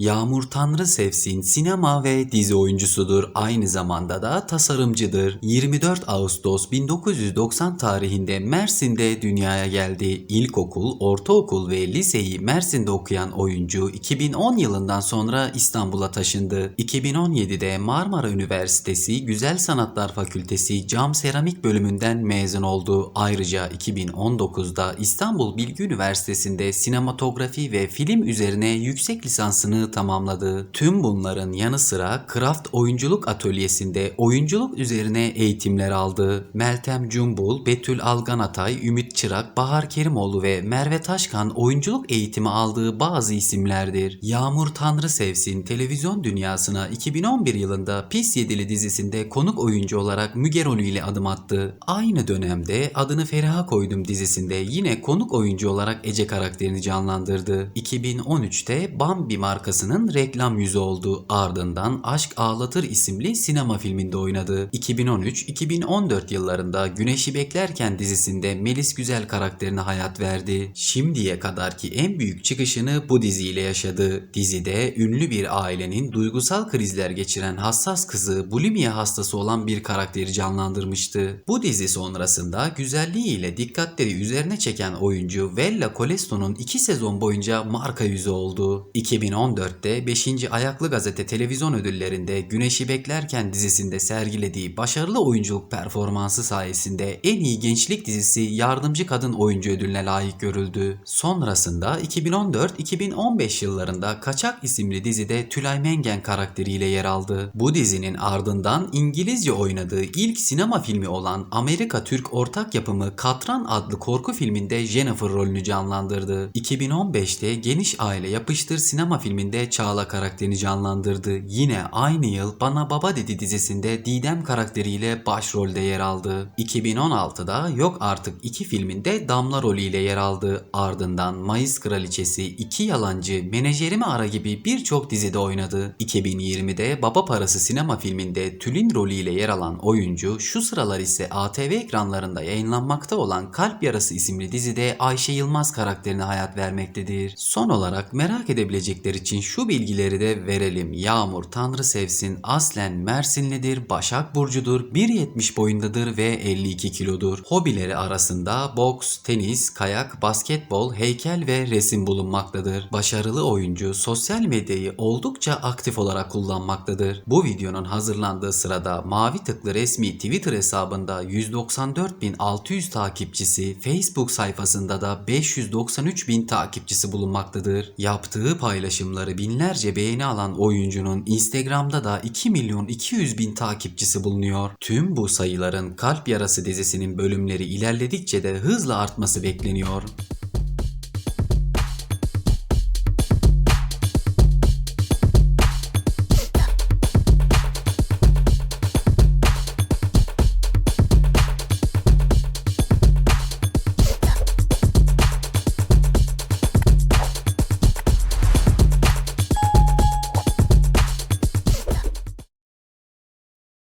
Yağmur Tanrı Sevsin sinema ve dizi oyuncusudur. Aynı zamanda da tasarımcıdır. 24 Ağustos 1990 tarihinde Mersin'de dünyaya geldi. İlkokul, ortaokul ve liseyi Mersin'de okuyan oyuncu 2010 yılından sonra İstanbul'a taşındı. 2017'de Marmara Üniversitesi Güzel Sanatlar Fakültesi Cam Seramik bölümünden mezun oldu. Ayrıca 2019'da İstanbul Bilgi Üniversitesi'nde sinematografi ve film üzerine yüksek lisansını tamamladı. Tüm bunların yanı sıra Kraft Oyunculuk Atölyesi'nde oyunculuk üzerine eğitimler aldı. Meltem Cumbul, Betül Algan Atay, Ümit Çırak, Bahar Kerimoğlu ve Merve Taşkan oyunculuk eğitimi aldığı bazı isimlerdir. Yağmur Tanrı Sevsin televizyon dünyasına 2011 yılında Pis Yedili dizisinde konuk oyuncu olarak Müge rolüyle adım attı. Aynı dönemde Adını Feriha Koydum dizisinde yine konuk oyuncu olarak Ece karakterini canlandırdı. 2013'te Bambi markasının reklam yüzü oldu. Ardından Aşk Ağlatır isimli sinema filminde oynadı. 2013-2014 yıllarında Güneşi Beklerken dizisinde Melis Güzel karakterine hayat verdi. Şimdiye kadarki en büyük çıkışını bu diziyle yaşadı. Dizide ünlü bir ailenin duygusal krizler geçiren hassas kızı bulimia hastası olan bir karakteri canlandırmıştı. Bu dizi sonrasında güzelliğiyle dikkatleri üzerine çeken oyuncu Vella Colesto'nun 2 sezon boyunca marka yüzü oldu. 2014'te 5. Ayaklı Gazete televizyon ödüllerinde Güneşi Beklerken dizisinde sergilediği başarılı oyunculuk performansı sayesinde en iyi gençlik dizisi yardımcı kadın oyuncu ödülüne layık görüldü. Sonrasında 2014-2015 yıllarında Kaçak isimli dizide Tülay Mengen karakteriyle yer aldı. Bu dizinin ardından İngilizce oynadığı ilk sinema filmi olan Amerika Türk ortak yapımı Katran adlı korku filminde Jennifer rolünü canlandırdı. 2015'te Geniş Aile Yapıştır sinema filminde Çağla karakterini canlandırdı. Yine aynı yıl Bana Baba Dedi dizisinde Didem karakteriyle başrolde yer aldı. 2016'da Yok Artık 2 filminde Damla rolüyle yer aldı. Ardından Mayıs Kraliçesi, İki Yalancı, Menajerimi Ara gibi birçok dizide oynadı. 2020'de Baba Parası sinema filminde Tülin rolüyle yer alan oyuncu şu sıralar ise ATV ekranlarında yayınlanmakta olan Kalp Yarası isimli dizide Ayşe Yılmaz karakterine hayat vermektedir. Son olarak merak edebilecekler için şu bilgileri de verelim. Yağmur Tanrı Sevsin aslen Mersinlidir, Başak Burcu'dur, 1.70 boyundadır ve 52 kilodur. Hobileri arasında boks, tenis, kayak, basketbol, heykel ve resim bulunmaktadır. Başarılı oyuncu sosyal medyayı oldukça aktif olarak kullanmaktadır. Bu videonun hazırlandığı sırada Mavi Tıklı resmi Twitter hesabında 194.600 takipçisi, Facebook sayfasında da 593.000 takipçisi bulunmaktadır. Yaptığı paylaşımları binlerce beğeni alan oyuncunun Instagram'da da 2 milyon 200 bin takipçisi bulunuyor. Tüm bu sayıların Kalp Yarası dizisinin bölümleri ilerledikçe de hızla artması bekleniyor.